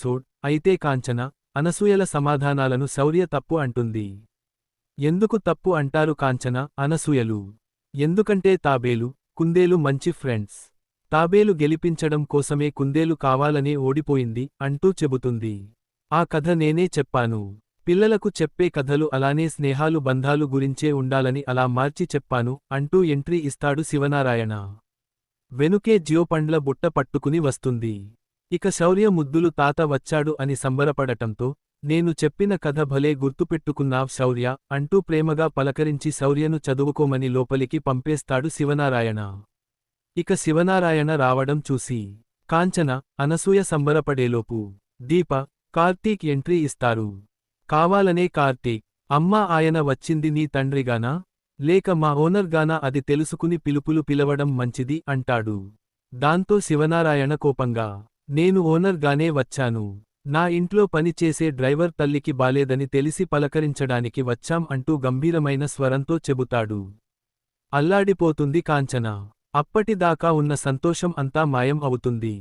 Episode. అయితే కాంచన అనసూయల సమాధానాలను శౌర్య తప్పు అంటుంది. ఎందుకు తప్పు అంటారు కాంచన అనసూయలు? ఎందుకంటే తాబేలు కుందేలు మంచి ఫ్రెండ్స్. తాబేలు గెలిపించడం కోసమే కుందేలు కావాలనే ఓడిపోయింది అంటూ చెబుతుంది. ఆ కథ నేనే చెప్పాను. పిల్లలకు చెప్పే కథలు అలానే స్నేహాలు బంధాలు గురించే ఉండాలని అలా మార్చి చెప్పాను అంటూ ఎంట్రీ ఇస్తాడు శివనారాయణ. వెనుకే జియోపండ్ల బుట్ట పట్టుకుని వస్తుంది. ఇక శౌర్య ముద్దులు తాత వచ్చాడు అని సంబరపడటంతో నేను చెప్పిన కథ భలే గుర్తుపెట్టుకున్నావ్ శౌర్య అంటూ ప్రేమగా పలకరించి శౌర్యను చదువుకోమని లోపలికి పంపేస్తాడు శివనారాయణ. ఇక శివనారాయణ రావడం చూసి కాంచన అనసూయ సంబరపడేలోపు దీప కార్తీక్ ఎంట్రీ ఇస్తారు. కావాలనే కార్తీక్ అమ్మా ఆయన వచ్చింది నీ తండ్రిగానా? లేక మా ఓనర్గానా? అది తెలుసుకుని పిలుపులు పిలవడం మంచిది అంటాడు. దాంతో శివనారాయణ కోపంగా నేను ఓనర్గానే వచ్చాను. నా ఇంట్లో పనిచేసే డ్రైవర్ తల్లికి బాలేదని తెలిసి పలకరించడానికి వచ్చాం అంటూ గంభీరమైన స్వరంతో చెబుతాడు. అల్లాడిపోతుంది కాంచన. అప్పటిదాకా ఉన్న సంతోషం అంతా మాయం అవుతుంది.